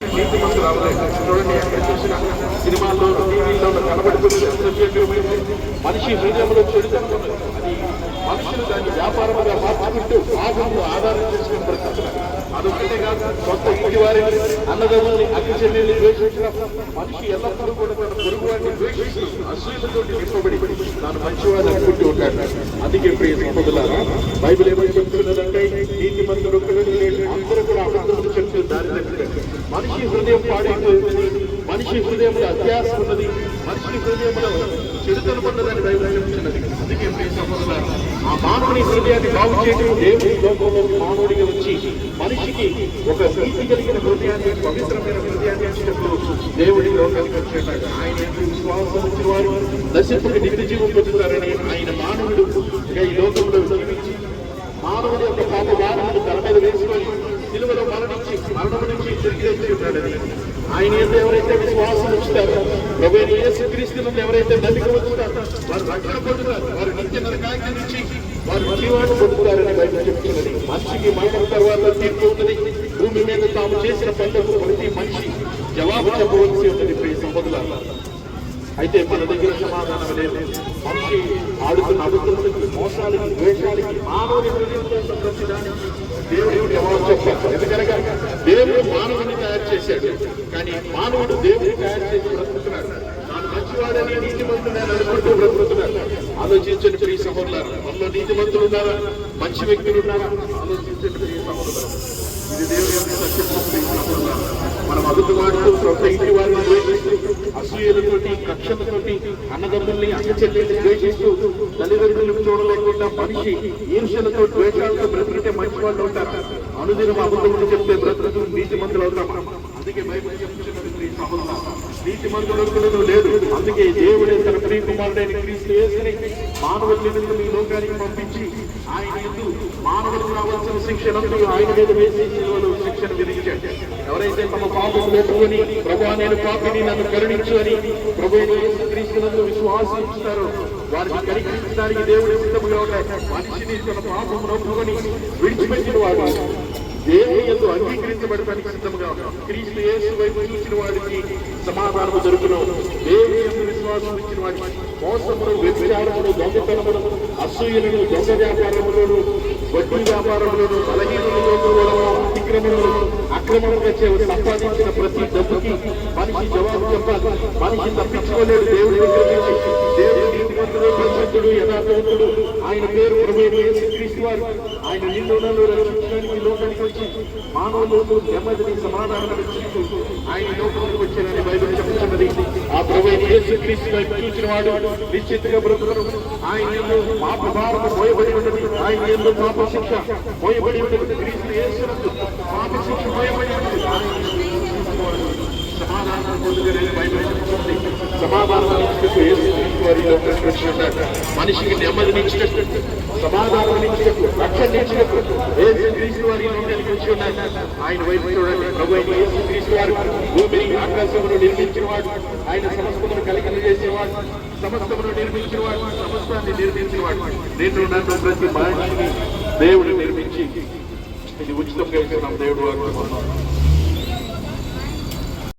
నీతి రావలేదు చూడండి ఎక్కడ చూసినా సినిమాల్లో టీవీల్లో కనబడుతుంది అసోసియేటివ్ మనిషి హృదయంలో చెడుతనం అది మనుషులు దాన్ని వ్యాపారంగా మార్చుకుంటూ లాభంలో ఆధారం చేసుకుని బ్రతుకుతున్నారు అదొక్కటే కాదు సొంత ఇంటి వారిని అన్నదమ్ముల్ని అక్క చెల్లెల్ని ద్వేషించడం మనిషి ఎల్లప్పుడూ కూడా తన పొరుగు వారిని ద్వేషిస్తూ అశ్లీలతో నింపబడి తాను మంచివాడు అనుకుంటూ ఉంటాడు అందుకే ప్రియ సంపదలారా బైబిల్ ఏమని చెప్తున్నదంటే నీతి మంత్రులు అందరూ కూడా అబద్ధములు మనిషి హృదయం పాడైపోతుంది మనిషి హృదయంలో అత్యాస ఉన్నది మనిషి హృదయంలో చెడుతలు ఉన్నదని బైబిల్ చెప్తున్నది అందుకే ప్రియ ఆ మానవుని హృదయాన్ని బాగు చేయడం దేవుడి లోకంలో మానవుడిగా వచ్చి మనిషికి ఒక నీతి కలిగిన హృదయాన్ని పవిత్రమైన హృదయాన్ని ఇచ్చినప్పుడు దేవుడి లోకానికి వచ్చేటాడు. ఆయన విశ్వాసం వచ్చిన వారు దశకుడు నిత్య జీవం పొందుతారని ఆయన మానవుడు ఈ లోకంలో జీవించి మానవుడి యొక్క పాప ఆయన ఎవరైతే విశ్వాసం ఉంచుతారో ప్రభు అయిన యేసుక్రీస్తు ఎవరైతే నదికి ఉంచుతారో వారు రక్షణ పొందుతారు. వారు నిత్య నరకానికి నుంచి వారు జీవాన్ని పొందుతారని బయట చెప్తున్నది. మనిషికి మరణం తర్వాత తీర్పు ఉన్నది. భూమి మీద తాము చేసిన పనులకు ప్రతి మనిషి జవాబు చెప్పవలసి ఉన్నది ప్రియ సంపదలారా అయితే మన దగ్గర సమాధానం లేదు. మనిషి ఆడుతున్న అడుగులకి మోసాలకి ద్వేషాలకి మానవుని హృదయంలో దేవుడు జవాబు చెప్పారు ఎందుకనగా దేవుడు మానవుని తయారు చేశాడు. కానీ మానవుడు దేవుడు తయారు చేసి బ్రతుకుతున్నాడు. తాను మంచివాడని నీతిమంతుడని అనుకుంటూ బ్రతుకుతున్నాడు. ఆలోచించండి ప్రియ సహోదరులారా. మనలో నీతిమంతులు ఉన్నారా? మంచి వ్యక్తులు ఉన్నారా? ఆలోచించండి ప్రియ సహోదరులారా. ఇది దేవుడి యొక్క సత్యం ప్రియ సహోదరులారా. మనం అదుపువాడుతూ సొంత ఇంటి వారిని ద్వేషిస్తూ అసూయలతోటి కక్షలతోటి అన్నదమ్ముల్ని అక్కచెల్లెల్ని ద్వేషిస్తూ తల్లిదండ్రులను చూడలేకుండా మనిషి ఈర్ష్యలతో ద్వేషాలతో బ్రతికితే మంచి వాళ్ళు ఉంటారు. అనుదినం అబద్ధములు చెప్తే బ్రతుకుతూ నీతి మందులు అవుతామా? అందుకే బైబిల్ చెప్తున్నది నీతి మందులు లేదు. అందుకే దేవుడే తన ప్రియ కుమారుడైన క్రీస్తు యేసుని మానవుల నిమిత్తం ఈ లోకానికి పంపించి ఆయన ఎందు మానవులకు రావాల్సిన శిక్షణను ఆయన మీద వేసి శిక్షణ విధించాడు. ఎవరైతే తమ పాపం ఒప్పుకొని ప్రభా నేను పాపిని నన్ను కరుణించు అని ప్రభు క్రీస్తునందు విశ్వాసం వారిని కనికరించడానికి దేవుడు సిద్ధముగా ఉన్నాయి మనిషిని తన పాపం ఒప్పుకొని విడిచిపెట్టిన వాడు దేవుని ఎందు అంగీకరించబడటానికి సిద్ధంగా క్రీస్తు యేసు వైపు చూసిన వాడికి సమాధానము దొరుకును దేవుని ఎందు విశ్వాసం ఇచ్చిన వాడికి మోసమును వ్యభిచారమును దొంగతనమును అసూయలను దొంగ వ్యాపారములను వడ్డీ వ్యాపారములను బలహీనములను కూడా అతిక్రమములు అక్రమంగా చేసి సంపాదించిన ప్రతి డబ్బుకి మనిషి జవాబు చెప్పాలి. మనిషి తప్పించుకోలేడు దేవుడి దగ్గర నుంచి. దేవుడు నీతిమంతుడు పరిశుద్ధుడు యథార్థవంతుడు. ఆయన పేరు ప్రభు క్రీస్తు వారు. ఆయన నిన్ను రక్షించడానికి లోక నెమ్మదిని సమాధానం ఇస్తూ ఆయన లోకానికి వచ్చారని బైబిల్ చెప్తున్నది ఆ ప్రభు యేసు వైపు చూసిన వాడు నిశ్చితంగా బ్రతుకును ఆయన పాప భారత పోయబడి ఉన్నది ఆయన ఎందు పాప శిక్ష పోయబడి ఉన్నది క్రీస్తు యేసునందు పాప శిక్ష పోయబడి ఉన్నది సమాధానం పొందుగలని బైబిల్ చెప్తుంది సమాధానం యేసు క్రీస్తు మనిషికి నెమ్మదినిచ్చినట్టు సమాధానం ఇచ్చినట్టు రక్షణ ఇచ్చినట్టు యేసు క్రీస్తు వారి లోకానికి వచ్చి ఆయన వైపు చూడండి. ప్రభు అయిన క్రీస్తు వారు భూమిని ఆకాశమును నిర్మించిన వాడు ఆయన సమస్తమును కలిగిన చేసేవాడు సమస్తమును నిర్మించిన వాడు సమస్తాన్ని నిర్మించిన వాడు నిన్ను నన్ను ప్రతి మనిషిని దేవుడు నిర్మించి ఇది ఉచితంగా ఇస్తున్నాం దేవుడు వారు.